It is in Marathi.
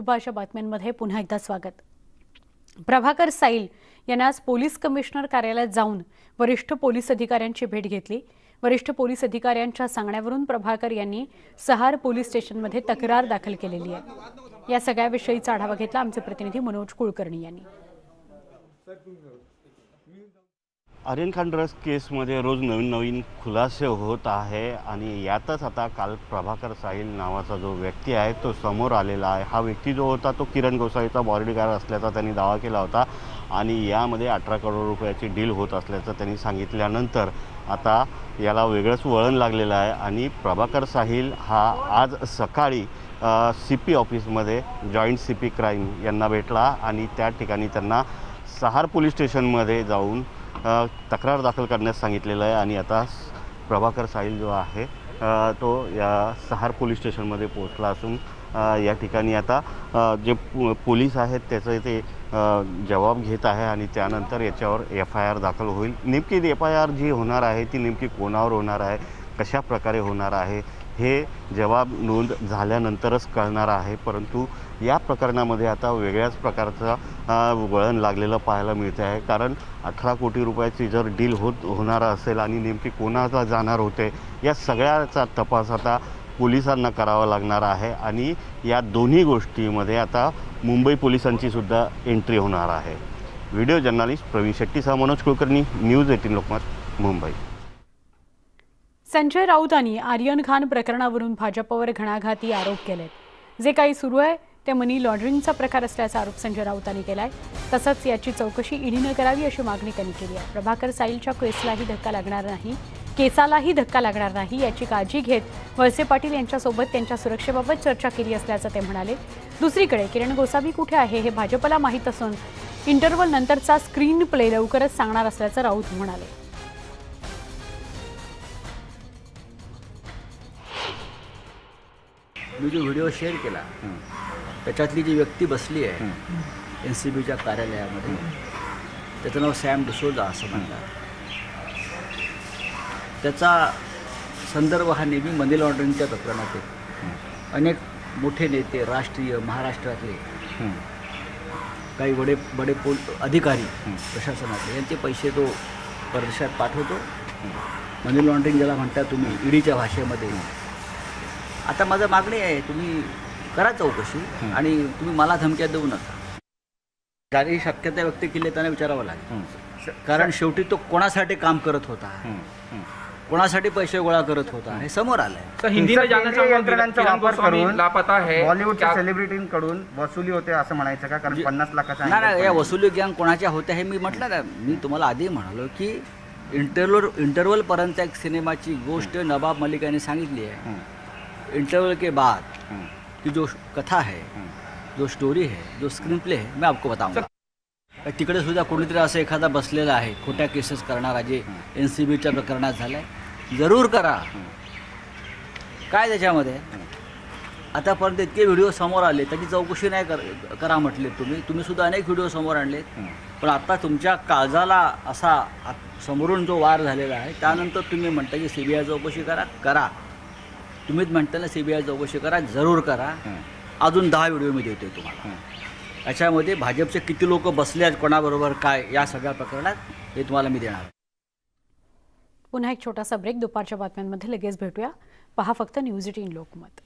दुपारच्या बातम्यांमध्ये पुन्हा एकदा स्वागत. प्रभाकर साईल यांनी आज पोलीस कमिशनर कार्यालयात जाऊन वरिष्ठ पोलीस अधिकाऱ्यांची भेट घेतली. वरिष्ठ पोलीस अधिकाऱ्यांच्या सांगण्यावरून प्रभाकर यांनी सहार पोलीस स्टेशनमध्ये तक्रार दाखल केलेली आहे. या सगळ्याविषयीचा आढावा घेतला आमचे प्रतिनिधी मनोज कुलकर्णी यांनी. आर्यन खान केसमध्ये रोज नवीन नवीन खुलासे होत आहे आणि यातच आता काल प्रभाकर साहिल नावाचा जो व्यक्ती आहे तो समोर आलेला आहे. हा व्यक्ती जो होता तो किरण गोसावीचा बॉडीगार्ड असल्याचा त्यांनी दावा केला होता आणि यामध्ये अठरा करोड रुपयाची डील होत असल्याचं त्यांनी सांगितल्यानंतर आता याला वेगळंच वळण लागलेलं आहे आणि प्रभाकर साहिल हा आज सकाळी सी पी ऑफिसमध्ये जॉईंट सी पी क्राईम यांना भेटला आणि त्या ठिकाणी त्यांना सहार पोलीस स्टेशनमध्ये जाऊन तक्रार दाखल करण्यास सांगितलेलं आहे आणि आता प्रभाकर साहिल जो आहे तो या सहार पोलीस स्टेशनमध्ये पोहोचला असून या ठिकाणी आता जे पोलीस आहेत त्याचं ते जबाब घेत आहे आणि त्यानंतर याच्यावर एफ आय आर दाखल होईल. नेमकी एफ आय आर जी होणार आहे ती नेमकी कोणावर होणार आहे कशा प्रकारे होणार आहे हे जबाब नोंद झाल्यानंतरच कळणार आहे. परंतु या प्रकरणामध्ये आता वेगळ्याच प्रकारचा हा वळण लागलेलं पाहायला मिळते आहे. कारण अठरा कोटी रुपयाची जर डील होत होणार असेल आणि नेमकी कोणाला जाणार होते या सगळ्याचा तपास आता पोलिसांना करावा लागणार आहे. आणि या दोन्ही गोष्टीमध्ये आता मुंबई पोलिसांची सुद्धा एंट्री होणार आहे. व्हिडिओ जर्नलिस्ट प्रवीण शेट्टीसह मनोज कुलकर्णी न्यूज एटीन लोकमत मुंबई. संजय राऊतांनी आर्यन खान प्रकरणावरून भाजपवर घणाघाती आरोप केलेत. जे काही सुरू आहे ते मनी लॉन्ड्रिंगचा प्रकार असल्याचा आरोप संजय राऊतांनी केलाय. तसंच याची चौकशी ईडीनं करावी अशी मागणी त्यांनी केली आहे. प्रभाकर साईलच्या केसलाही धक्का लागणार नाही. केसालाही धक्का लागणार नाही याची काळजी घेत वळसे पाटील यांच्यासोबत त्यांच्या सुरक्षेबाबत चर्चा केली असल्याचं ते म्हणाले. दुसरीकडे किरण गोसावी कुठे आहे हे भाजपला माहीत असून इंटरव्हल नंतरचा स्क्रीन प्ले लवकरच सांगणार असल्याचं राऊत म्हणाले. मी जो व्हिडिओ शेअर केला त्याच्यातली जी व्यक्ती बसली आहे एन सी बीच्या कार्यालयामध्ये त्याचं नाव सॅम डिसोजा असं म्हणतात. त्याचा संदर्भ हा नेहमी मनी लॉन्ड्रिंगच्या प्रकरणात येतो अनेक मोठे नेते राष्ट्रीय महाराष्ट्रातले काही बडे बडे पोल अधिकारी प्रशासनातले यांचे पैसे तो परदेशात पाठवतो. मनी लॉन्ड्रिंग ज्याला म्हणता तुम्ही ईडीच्या भाषेमध्ये. आता माझं मागणी आहे तुम्ही करा चौकशी आणि तुम्ही मला धमक्या देऊ नका. ज्याने शक्यता व्यक्त केली त्यांना विचारावं लागेल. कारण शेवटी तो कोणासाठी काम करत होता? कोणासाठी पैसे गोळा करत होता? हे समोर आलंय. यंत्रणांचा किरण वापर करून लापता बॉलिवूडच्या सेलिब्रिटींकडून वसुली होते असं म्हणायचं का? कारण पन्नास लाखाचा नाही या. वसुली गँग कोणाच्या होत्या हे मी म्हटलं ना मी तुम्हाला आधी म्हणालो की इंटरव्हल इंटरव्हलपर्यंत एक सिनेमाची गोष्ट नवाब मलिक यांनी सांगितली आहे. इंटरवल के बाद. की जो कथा है जो स्टोरी है जो स्क्रीन प्ले है मैं आपको बताऊंगा। तिकडे सुद्धा कोणीतरी असं एखादा बसलेला आहे खोट्या केसेस करणारा जे एन सी बीच्या प्रकरणात झालाय जरूर करा. काय त्याच्यामध्ये? आतापर्यंत इतके व्हिडिओ समोर आले त्याची चौकशी नाही कर करा म्हटले तुम्ही. तुम्ही सुद्धा अनेक व्हिडिओ समोर आणले पण आता तुमच्या काळजाला असा समोरून जो वार झालेला आहे त्यानंतर तुम्ही म्हणता की सी बी आय चौकशी करा करा. तुम्हीच म्हणता ना सी बी आय चौकशी करा जरूर करा. अजून दहा व्हिडिओ मी देतोय तुम्हाला. याच्यामध्ये भाजपचे किती लोक बसले आहेत कोणाबरोबर काय या सगळ्या प्रकरणात हे तुम्हाला मी देणार. पुन्हा एक छोटासा ब्रेक दुपारच्या बातम्यांमध्ये लगेच भेटूया. पहा फक्त न्यूज एटीन लोकमत.